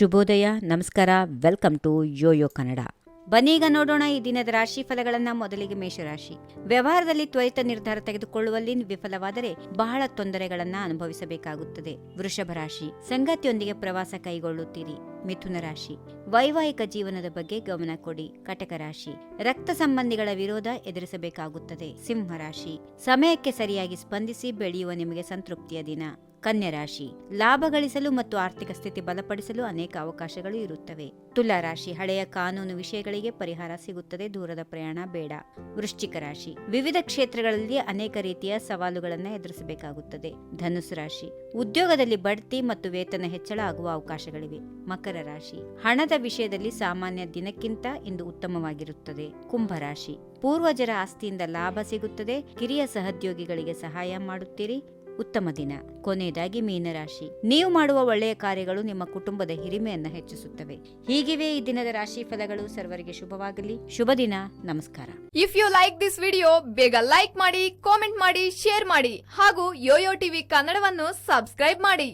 ಶುಭೋದಯ, ನಮಸ್ಕಾರ, welcome to YoYo Kannada. ಬನ್ನೀಗ ನೋಡೋಣ ಈ ದಿನದ ರಾಶಿ ಫಲಗಳನ್ನ ಮೊದಲಿಗೆ ಮೇಷರಾಶಿ. ವ್ಯವಹಾರದಲ್ಲಿ ತ್ವರಿತ ನಿರ್ಧಾರ ತೆಗೆದುಕೊಳ್ಳುವಲ್ಲಿ ವಿಫಲವಾದರೆ ಬಹಳ ತೊಂದರೆಗಳನ್ನ ಅನುಭವಿಸಬೇಕಾಗುತ್ತದೆ. ವೃಷಭ ರಾಶಿ, ಸಂಗಾತಿಯೊಂದಿಗೆ ಪ್ರವಾಸ ಕೈಗೊಳ್ಳುತ್ತೀರಿ. ಮಿಥುನ ರಾಶಿ, ವೈವಾಹಿಕ ಜೀವನದ ಬಗ್ಗೆ ಗಮನ ಕೊಡಿ. ಕಟಕ ರಾಶಿ, ರಕ್ತ ಸಂಬಂಧಿಗಳ ವಿರೋಧ ಎದುರಿಸಬೇಕಾಗುತ್ತದೆ. ಸಿಂಹ ರಾಶಿ, ಸಮಯಕ್ಕೆ ಸರಿಯಾಗಿ ಸ್ಪಂದಿಸಿ ಬೆಳೆಯುವ ನಿಮಗೆ ಸಂತೃಪ್ತಿಯ ದಿನ. ಕನ್ಯಾ ರಾಶಿ ಲಾಭ ಗಳಿಸಲು ಮತ್ತು ಆರ್ಥಿಕ ಸ್ಥಿತಿ ಬಲಪಡಿಸಲು ಅನೇಕ ಅವಕಾಶಗಳು ಇರುತ್ತವೆ. ತುಲಾ ರಾಶಿ ಹಳೆಯ ಕಾನೂನು ವಿಷಯಗಳಿಗೆ ಪರಿಹಾರ ಸಿಗುತ್ತದೆ, ದೂರದ ಪ್ರಯಾಣ ಬೇಡ. ವೃಶ್ಚಿಕ ರಾಶಿ. ವಿವಿಧ ಕ್ಷೇತ್ರಗಳಲ್ಲಿ ಅನೇಕ ರೀತಿಯ ಸವಾಲುಗಳನ್ನು ಎದುರಿಸಬೇಕಾಗುತ್ತದೆ. ಧನುಸು ರಾಶಿ. ಉದ್ಯೋಗದಲ್ಲಿ ಬಡ್ತಿ ಮತ್ತು ವೇತನ ಹೆಚ್ಚಳ ಆಗುವ ಅವಕಾಶಗಳಿವೆ. ಮಕರ ರಾಶಿ. ಹಣದ ವಿಷಯದಲ್ಲಿ ಸಾಮಾನ್ಯ ದಿನಕ್ಕಿಂತ ಇಂದು ಉತ್ತಮವಾಗಿರುತ್ತದೆ. ಕುಂಭರಾಶಿ ಪೂರ್ವಜರ ಆಸ್ತಿಯಿಂದ ಲಾಭ ಸಿಗುತ್ತದೆ. ಕಿರಿಯ ಸಹೋದ್ಯೋಗಿಗಳಿಗೆ ಸಹಾಯ ಮಾಡುತ್ತೀರಿ. ಉತ್ತಮ ದಿನ. ಕೊನೆಯದಾಗಿ ಮೀನರಾಶಿ. ನೀವು ಮಾಡುವ ಒಳ್ಳೆಯ ಕಾರ್ಯಗಳು ನಿಮ್ಮ ಕುಟುಂಬದ ಹಿರಿಮೆಯನ್ನ ಹೆಚ್ಚಿಸುತ್ತವೆ. ಹೀಗಿವೆ ಈ ದಿನದ ರಾಶಿ ಫಲಗಳು. ಸರ್ವರಿಗೆ ಶುಭವಾಗಲಿ. ಶುಭ ದಿನ. ನಮಸ್ಕಾರ. If you like this video ಬೇಗ ಲೈಕ್ ಮಾಡಿ ಕಾಮೆಂಟ್ ಮಾಡಿ ಶೇರ್ ಮಾಡಿ ಹಾಗೂ ಯೋಯೋ ಟಿವಿ ಕನ್ನಡವನ್ನು ಸಬ್ಸ್ಕ್ರೈಬ್ ಮಾಡಿ.